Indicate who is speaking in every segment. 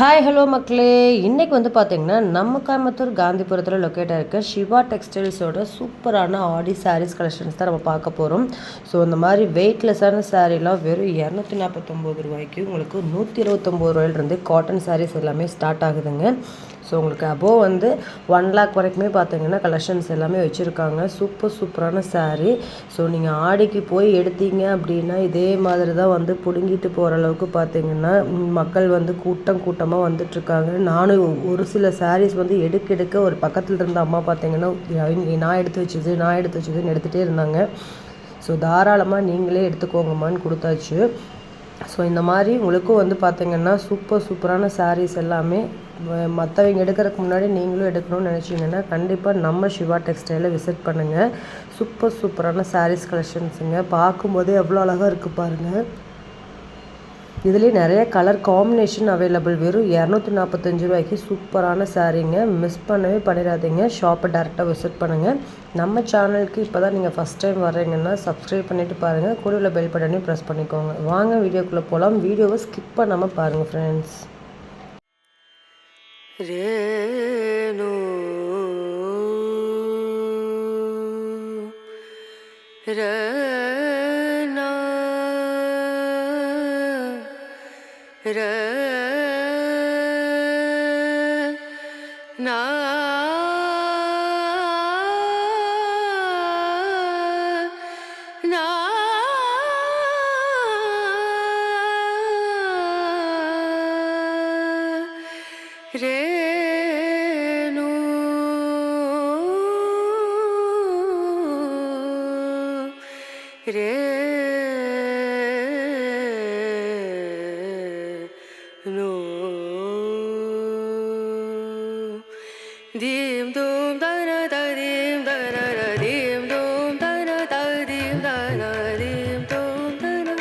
Speaker 1: Hi hello மக்களே. இன்றைக்கி வந்து பார்த்தீங்கன்னா நம்ம கோயம்புத்தூர் காந்திபுரத்தில் லொக்கேட்டாக இருக்க சிவா டெக்ஸ்டைல்ஸோட சூப்பரான ஆடி சாரீஸ் கலெக்ஷன்ஸ் தான் நம்ம பார்க்க போகிறோம் ஸோ இந்த மாதிரி வெயிட்லெஸ்ஸான சாரீலாம் வெறும் இரநூத்தி நாற்பத்தொம்போது ரூபாய்க்கு உங்களுக்கு நூற்றி இருபத்தொம்போது ரூபாயிலிருந்து காட்டன் சாரீஸ் எல்லாமே ஸ்டார்ட் ஆகுதுங்க. ஸோ உங்களுக்கு அபோவ் வந்து ஒன் லேக் வரைக்குமே பார்த்தீங்கன்னா கலெக்ஷன்ஸ் எல்லாமே வச்சுருக்காங்க. சூப்பர் சூப்பரான சாரீ ஸோ நீங்கள் ஆடிக்கு போய் எடுத்தீங்க அப்படின்னா இதே மாதிரி தான் வந்து பிடுங்கிட்டு போகிற அளவுக்கு பார்த்தீங்கன்னா மக்கள் வந்து கூட்டம் கூட்டமாக வந்துட்டுருக்காங்க. நானும் ஒரு சில சாரீஸ் வந்து எடுக்க எடுக்க ஒரு பக்கத்தில் இருந்த அம்மா பார்த்தீங்கன்னா நான் எடுத்து வச்சது நான் எடுத்து வச்சதுன்னு எடுத்துகிட்டே இருந்தாங்க. ஸோ தாராளமாக நீங்களே எடுத்துக்கோங்கம்மான்னு கொடுத்தாச்சு. ஸோ இந்த மாதிரி உங்களுக்கும் வந்து பார்த்திங்கன்னா சூப்பர் சூப்பரான சாரீஸ் எல்லாமே மற்றவங்க எடுக்கிறதுக்கு முன்னாடி நீங்களும் எடுக்கணும்னு நினச்சிங்கன்னா கண்டிப்பாக நம்ம சிவா டெக்ஸ்டைலை விசிட் பண்ணுங்கள் சூப்பர் சூப்பரான சாரீஸ் கலெக்ஷன்ஸுங்க பார்க்கும்போதே எவ்வளோ அழகாக இருக்குது பாருங்கள் இதுலேயே நிறைய கலர் காம்பினேஷன் அவைலபிள் வெறும் இரநூத்தி நாற்பத்தஞ்சு ரூபாய்க்கு சூப்பரான சாரீங்க மிஸ் பண்ணவே பண்ணிடாதீங்க. ஷாப்பை டேரெக்டாக விசிட் பண்ணுங்கள் நம்ம சேனலுக்கு இப்போ தான் நீங்கள் ஃபஸ்ட் டைம் வர்றீங்கன்னா சப்ஸ்கிரைப் பண்ணிவிட்டு பாருங்கள் கூட பெல் பட்டனையும் ப்ரெஸ் பண்ணிக்கோங்க. வாங்க வீடியோக்குள்ளே போகலாம் வீடியோவை ஸ்கிப் பண்ணாமல் பாருங்கள் ஃப்ரெண்ட்ஸ்
Speaker 2: ரேணு Yeah. தீம் தூம் தன ததீம் தன தீம் தூம் தன ததீம் தன தீம் தூம் தன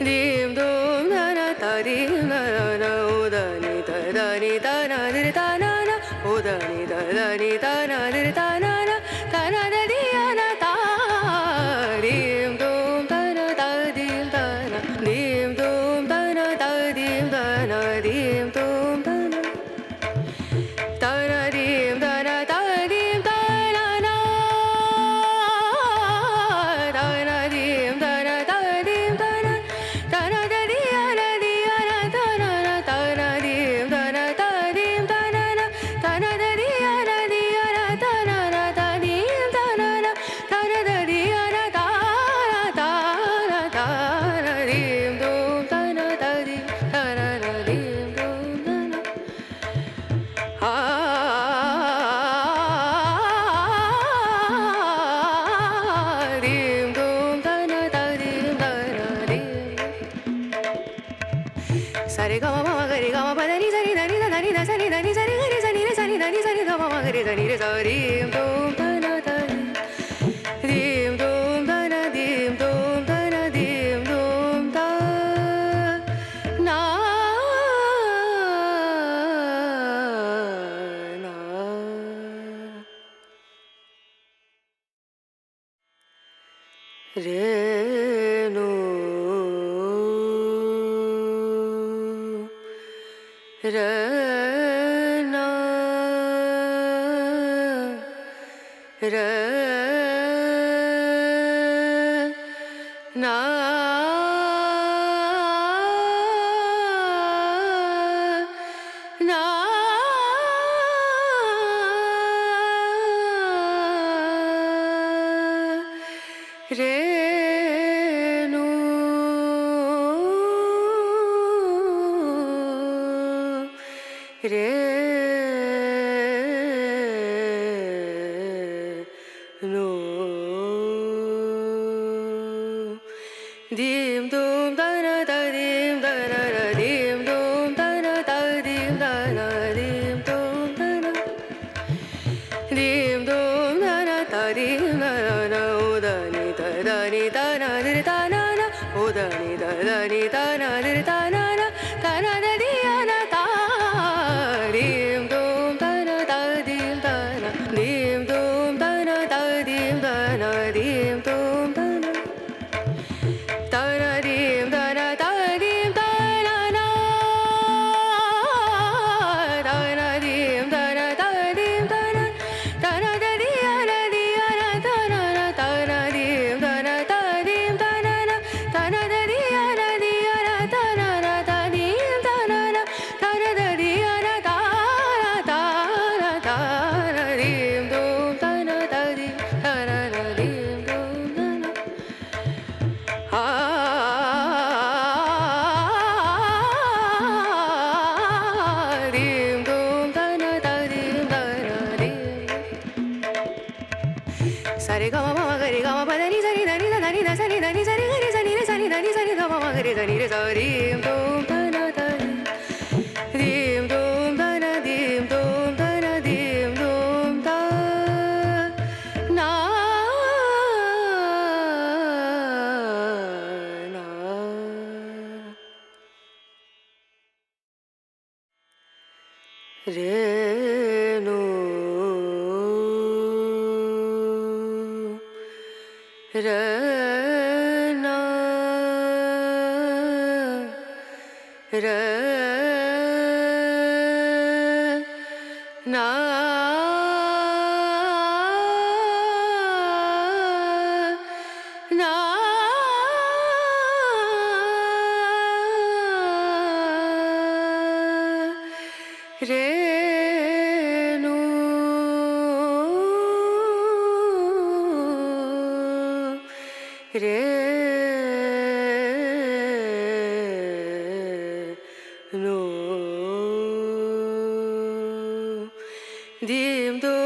Speaker 2: தீம் தூம் தன ததீம் தன உதனி ததனி தன திரு தனன உதனி ததனி தன திரு தனன தன ததியன தாரீம் தூம் தன ததீம் தன தீம் தூம் தன ததீம் தன தீம் தூம் ก็ไม่ रा re no dim dum da na dim da na dim dum da na dim da dim dum da dim dum da na dim da na na udani da da ni na ni na na udani da da ni na సరి గమ మమ గరి గమ పదని సరి దని దని the సరి దని సరి గరి సని రి సని దని సరి గమ మమ గరి దని రి సరి దోం తన తని దీం దోం తన దీం దోం తన దీం దోం త నా నా Renu Rana Rana Rana Rana 그래 노 님도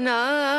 Speaker 2: Yeah.